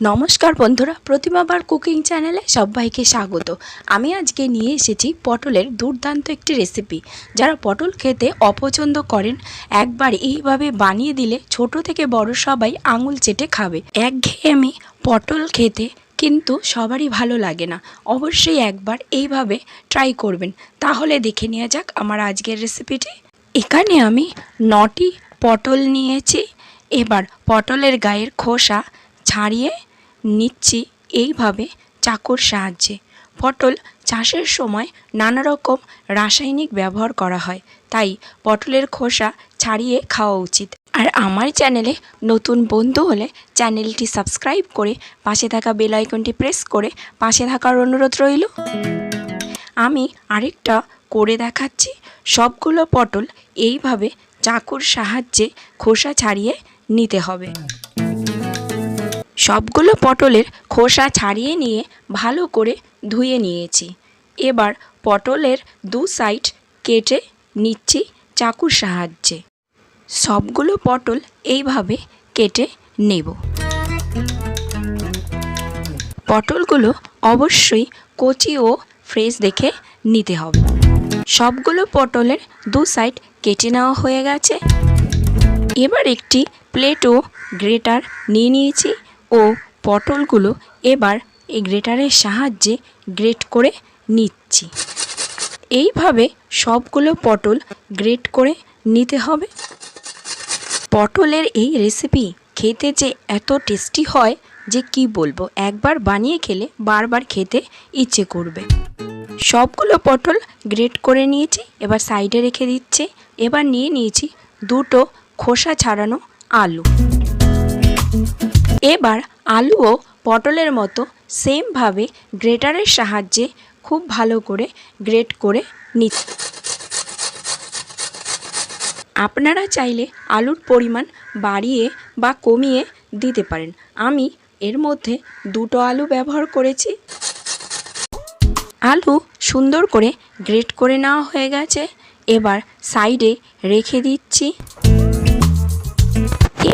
নমস্কার বন্ধুরা প্রতিমাবার কুকিং চ্যানেলে সবাইকে স্বাগত। আমি আজকে নিয়ে এসেছি পটলের দুর্দান্ত একটি রেসিপি। যারা পটল খেতে অপছন্দ করেন, একবার এইভাবে বানিয়ে দিলে ছোট থেকে বড় সবাই আঙুল চেটে খাবে। একঘেয়েমি পটল খেতে কিন্তু সবারই ভালো লাগে না। অবশ্যই একবার এইভাবে ট্রাই করবেন। তাহলে দেখে নেওয়া যাক আমার আজকের রেসিপিটি। এখানে আমি নটি পটল নিয়েছি। এবার পটলের গায়ের খোসা ছাড়িয়ে নিচ্ছি এইভাবে চাকুর সাহায্যে। পটল চাষের সময় নানা রকম রাসায়নিক ব্যবহার করা হয়, তাই পটলের খোসা ছাড়িয়ে খাওয়া উচিত। আর আমার চ্যানেলে নতুন বন্ধু হলে চ্যানেলটি সাবস্ক্রাইব করে পাশে থাকা বেল আইকনটি প্রেস করে পাশে থাকার অনুরোধ রইল। আমি আরেকটা করে দেখাচ্ছি। সবগুলো পটল এইভাবে চাকুর সাহায্যে খোসা ছাড়িয়ে নিতে হবে। সবগুলো পটলের খোসা ছাড়িয়ে নিয়ে ভালো করে ধুয়ে নিয়েছি। এবার পটলের দু সাইড কেটে নিচ্ছি চাকুর সাহায্যে। সবগুলো পটল এইভাবে কেটে নেব। পটলগুলো অবশ্যই কচি ও ফ্রেশ দেখে নিতে হবে। সবগুলো পটলের দু সাইড কেটে নেওয়া হয়ে গেছে। এবার একটি প্লেট ও গ্রেটার নিয়ে নিয়েছি। ও পটলগুলো এবার এই গ্রেটারের সাহায্যে গ্রেট করে নিচ্ছি। এইভাবে সবগুলো পটল গ্রেট করে নিতে হবে। পটলের এই রেসিপি খেতে যে এত টেস্টি হয় যে কি বলব, একবার বানিয়ে খেলে বারবার খেতে ইচ্ছে করবে। সবগুলো পটল গ্রেট করে নিয়েছি, এবার সাইডে রেখে দিচ্ছে। এবার নিয়ে নিয়েছি দুটো খোসা ছাড়ানো আলু। এবার আলু ও পটলের মতো সেমভাবে গ্রেটারের সাহায্যে খুব ভালো করে গ্রেট করে নিচ্ছি আপনারা চাইলে আলুর পরিমাণ বাড়িয়ে বা কমিয়ে দিতে পারেন। আমি এর মধ্যে দুটো আলু ব্যবহার করেছি। আলু সুন্দর করে গ্রেট করে নেওয়া হয়ে গেছে। এবার সাইডে রেখে দিচ্ছি।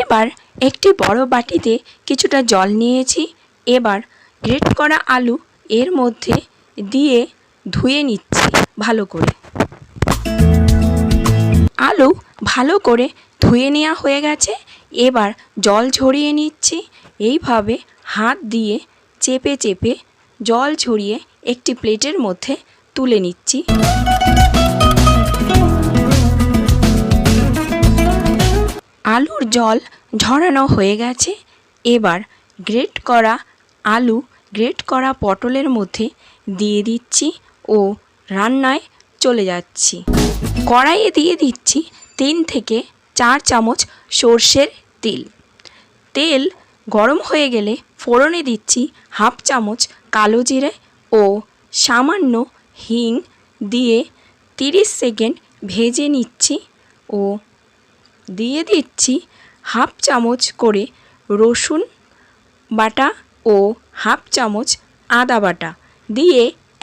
এবার একটি বড় বাটিতে কিছুটা জল নিয়েছি, এবার গ্রেট করা আলু এর মধ্যে দিয়ে ধুয়ে নিচ্ছি ভালো করে। আলু ভালো করে ধুয়ে নেওয়া হয়ে গেছে, এবার জল ঝরিয়ে নিচ্ছি, এইভাবে হাত দিয়ে চেপে চেপে জল ঝরিয়ে একটি প্লেটের মধ্যে তুলে নিচ্ছি। আলুর জল ঝরানো হয়ে গেছে। এবার গ্রেট করা আলু গ্রেট করা পটলের মধ্যে দিয়ে দিচ্ছি ও রান্নায় চলে যাচ্ছি। কড়াইয়ে দিয়ে দিচ্ছি তিন থেকে চার চামচ সর্ষের তেল। তেল গরম হয়ে গেলে ফোড়নে দিচ্ছি হাফ চামচ কালো জিরে ও সামান্য হিং দিয়ে তিরিশ সেকেন্ড ভেজে নিচ্ছি ও দিয়ে দিচ্ছি হাফ চামচ করে রসুন বাটা ও হাফ চামচ আদা বাটা। দিয়ে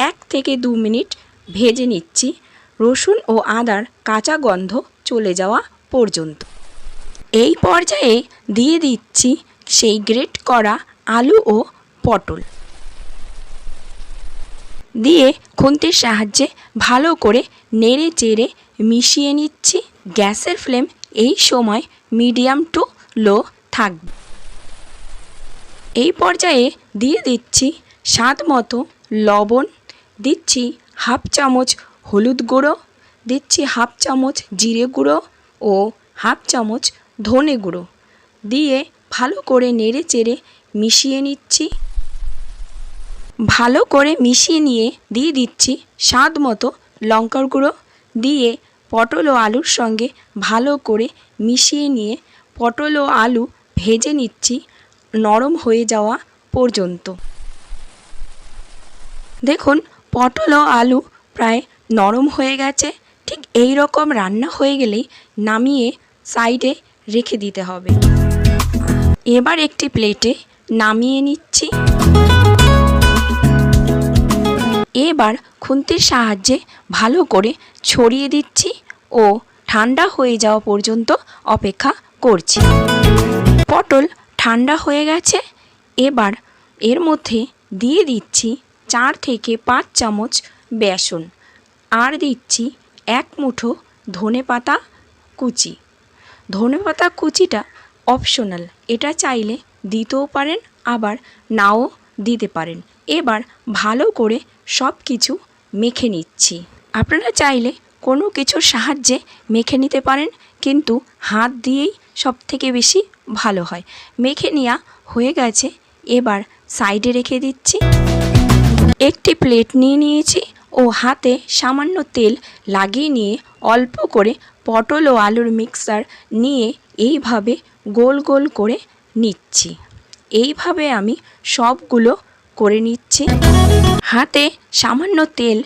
এক থেকে দু মিনিট ভেজে নিচ্ছি। রসুন ও আদার কাঁচা গন্ধ চলে যাওয়া পর্যন্ত। এই পর্যায়ে দিয়ে দিচ্ছি সেই গ্রেট করা আলু ও পটল। দিয়ে খুন্তির সাহায্যে ভালো করে নেড়ে চেড়ে মিশিয়ে নিচ্ছি। গ্যাসের ফ্লেম এই সময় মিডিয়াম টু লো থাকবে। এই পর্যায়ে দিয়ে দিচ্ছি স্বাদ মতো লবণ, দিচ্ছি হাফ চামচ হলুদ গুঁড়ো, দিচ্ছি হাফ চামচ জিরে গুঁড়ো ও হাফ চামচ ধনে গুঁড়ো। দিয়ে ভালো করে নেড়ে চেড়ে মিশিয়ে নিচ্ছি। ভালো করে মিশিয়ে নিয়ে দিয়ে দিচ্ছি স্বাদ মতো লঙ্কার গুঁড়ো। দিয়ে পটল ও আলুর সঙ্গে ভালো করে মিশিয়ে নিয়ে পটল ও আলু ভেজে নিচ্ছি নরম হয়ে যাওয়া পর্যন্ত। দেখুন, পটল ও আলু প্রায় নরম হয়ে গেছে। ঠিক এই রকম রান্না হয়ে গেলেই নামিয়ে সাইডে রেখে দিতে হবে। এবার একটি প্লেটে নামিয়ে নিচ্ছি। এবার খুন্তির সাহায্যে ভালো করে ছড়িয়ে দিচ্ছি ও ঠান্ডা হয়ে যাওয়া পর্যন্ত অপেক্ষা করছি। পটল ঠান্ডা হয়ে গেছে, এবার এর মধ্যে দিয়ে দিচ্ছি চার থেকে পাঁচ চামচ বেসন আর দিচ্ছি এক মুঠো ধনে পাতা কুচি। ধনে পাতা কুচিটা অপশনাল এটা চাইলে দিতেও পারেন, আবার নাও দিতে পারেন। এবার ভালো করে সব কিছু মেখে নিচ্ছি। আপনারা চাইলে কোনো কিছুর সাহায্যে মেখে নিতে পারেন, কিন্তু হাত দিয়েই সব থেকে বেশি ভালো হয়। মেখে নেওয়া হয়ে গেছে, এবার সাইডে রেখে দিচ্ছি। একটি প্লেট নিয়ে নিয়েছি ও হাতে সামান্য তেল লাগিয়ে নিয়ে অল্প করে পটল ও আলুর মিক্সার নিয়ে এইভাবে গোল গোল করে নিচ্ছি। এইভাবে আমি সবগুলো করে নিচ্ছি। হাতে সামান্য তেল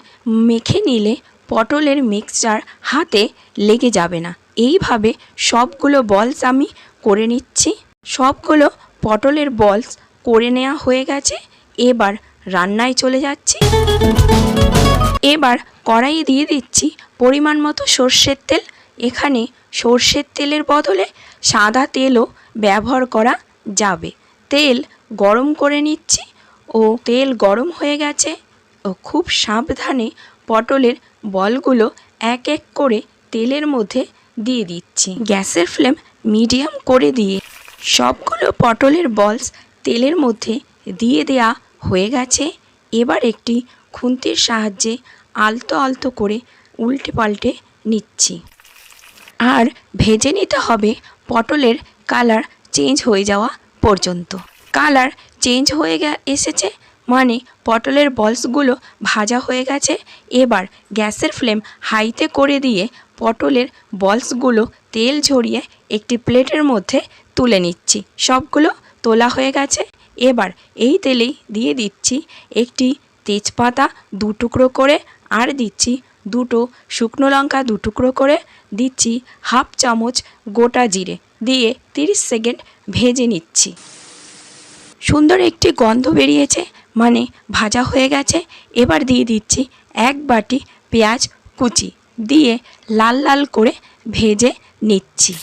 মেখে নিলে পটলের মিক্সচার হাতে লেগে যাবে না। এইভাবে সবগুলো বলস আমি করে নিচ্ছি। সবগুলো পটলের বলস করে নেওয়া হয়ে গেছে। এবার রান্নায় চলে যাচ্ছি। এবার কড়াইয়ে দিয়ে দিচ্ছি পরিমাণ মতো সর্ষের তেল। এখানে সর্ষের তেলের বদলে সাদা তেলও ব্যবহার করা যাবে। তেল গরম করে নিচ্ছি। ও তেল গরম হয়ে গেছে ও খুব সাবধানে পটলের বলগুলো এক এক করে তেলের মধ্যে দিয়ে দিচ্ছি। গ্যাসের ফ্লেম মিডিয়াম করে দিয়ে সবগুলো পটলের বলস তেলের মধ্যে দিয়ে দেয়া হয়ে গেছে। এবার একটি খুন্তির সাহায্যে আলতো আলতো করে উল্টে পাল্টে নিচ্ছি। আর ভেজে নিতে হবে পটলের কালার চেঞ্জ হয়ে যাওয়া পর্যন্ত। কালার চেঞ্জ হয়ে এসেছে। মানে পটলের বলসগুলো ভাজা হয়ে গেছে। এবার গ্যাসের ফ্লেম হাইতে করে দিয়ে পটলের বলসগুলো তেল ঝরিয়ে একটি প্লেটের মধ্যে তুলে নিচ্ছি। সবগুলো তোলা হয়ে গেছে। এবার এই তেলেই দিয়ে দিচ্ছি একটি তেজপাতা দু টুকরো করে আর দিচ্ছি দুটো শুকনো লঙ্কা দু টুকরো করে। দিচ্ছি হাফ চামচ গোটা জিরে। দিয়ে 30 সেকেন্ড ভেজে নিচ্ছি। সুন্দর একটি গন্ধ বেরিয়েছে মানে ভাজা হয়ে গেছে। এবার দিয়ে দিচ্ছি এক বাটি পেঁয়াজ কুচি, দিয়ে লাল লাল করে ভেজে নিচ্ছি।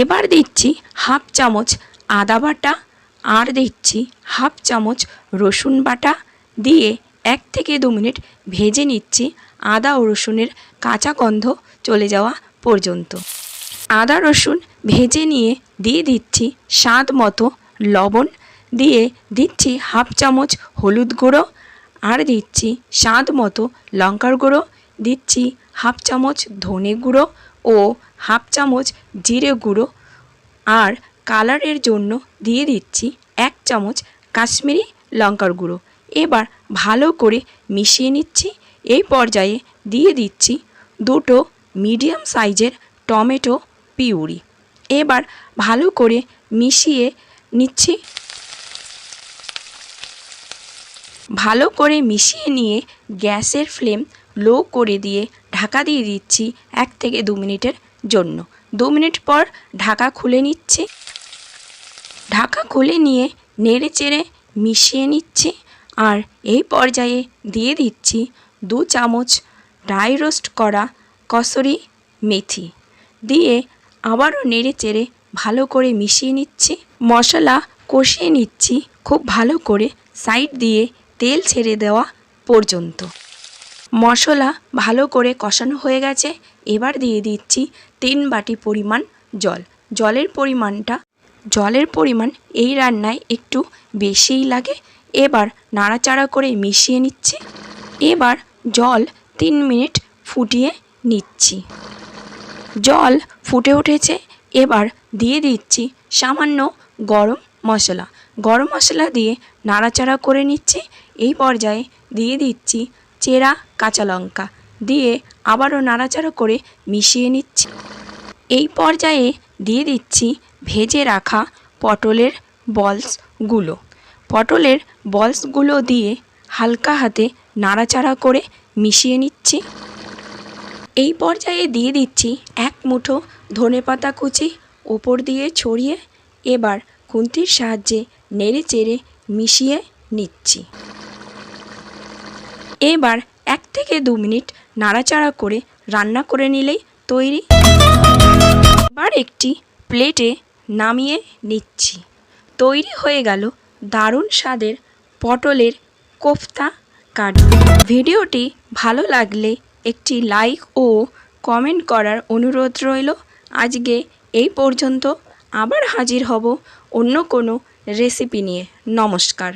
এবার দিচ্ছি হাফ চামচ আদা বাটা, আর দিচ্ছি হাফ চামচ রসুন বাটা, দিয়ে এক থেকে দু মিনিট ভেজে নিচ্ছি আদা ও রসুনের কাঁচা গন্ধ চলে যাওয়া পর্যন্ত। আদা রসুন ভেজে নিয়ে দিয়ে দিচ্ছি স্বাদ মতো লবণ দিয়ে দিচ্ছি হাফ চামচ হলুদ গুঁড়ো আর দিচ্ছি স্বাদ মতো লঙ্কার গুঁড়ো। দিচ্ছি হাফ চামচ ধনে গুঁড়ো ও হাফ চামচ জিরে গুঁড়ো। আর কালারের জন্য দিয়ে দিচ্ছি এক চামচ কাশ্মীরি লঙ্কার গুঁড়ো। এবার ভালো করে মিশিয়ে নিচ্ছি। এই পর্যায়ে দিয়ে দিচ্ছি দুটো মিডিয়াম সাইজের টমেটো পিউরি। এবার ভালো করে মিশিয়ে নিচ্ছি। ভালো করে মিশিয়ে নিয়ে গ্যাসের ফ্লেম লো করে দিয়ে ঢাকা দিয়ে দিচ্ছি এক থেকে দু মিনিটের জন্য। দু মিনিট পর ঢাকা খুলে নিচ্ছি। ঢাকা খুলে নিয়ে নেড়ে চেড়ে মিশিয়ে নিচ্ছি আর এই পর্যায়ে দিয়ে দিচ্ছি দু চামচ ড্রাই রোস্ট করা কসুরি মেথি। দিয়ে আবারও নেড়ে চেড়ে ভালো করে মিশিয়ে নিচ্ছি। মশলা কষিয়ে নিচ্ছি খুব ভালো করে সাইড দিয়ে তেল ছেড়ে দেওয়া পর্যন্ত। মশলা ভালো করে কষানো হয়ে গেছে। এবার দিয়ে দিচ্ছি তিন বাটি পরিমাণ জল। জলের পরিমাণটা, জলের পরিমাণ এই রান্নায় একটু বেশিই লাগে। এবার নাড়াচাড়া করে মিশিয়ে নিচ্ছি। এবার জল তিন মিনিট ফুটিয়ে নিচ্ছি। জল ফুটে উঠেছে। এবার দিয়ে দিচ্ছি সামান্য গরম মশলা। গরম মশলা দিয়ে নাড়াচাড়া করে নিচ্ছি। এই পর্যায়ে দিয়ে দিচ্ছি চেরা কাঁচা লঙ্কা। দিয়ে আবারও নাড়াচাড়া করে মিশিয়ে নিচ্ছি। এই পর্যায়ে দিয়ে দিচ্ছি ভেজে রাখা পটলের বলসগুলো। পটলের বলসগুলো দিয়ে হালকা হাতে নাড়াচাড়া করে মিশিয়ে নিচ্ছি। এই পর্যায়ে দিয়ে দিচ্ছি এক মুঠো ধনেপাতা কুচি। ওপর দিয়ে ছড়িয়ে এবার খুন্তির সাহায্যে নেড়ে চেড়ে মিশিয়ে নিচ্ছি। এবার এক থেকে দু মিনিট নাড়াচাড়া করে রান্না করে নিলেই তৈরি। এবার একটি প্লেটে নামিয়ে নিচ্ছি। তৈরি হয়ে গেল দারুণ স্বাদের পটলের কোফতা কারি। ভিডিওটি ভালো লাগলে একটি লাইক ও কমেন্ট করার অনুরোধ রইল। আজকে এই পর্যন্ত। আবার হাজির হব অন্য কোনো রেসিপি নিয়ে। নমস্কার।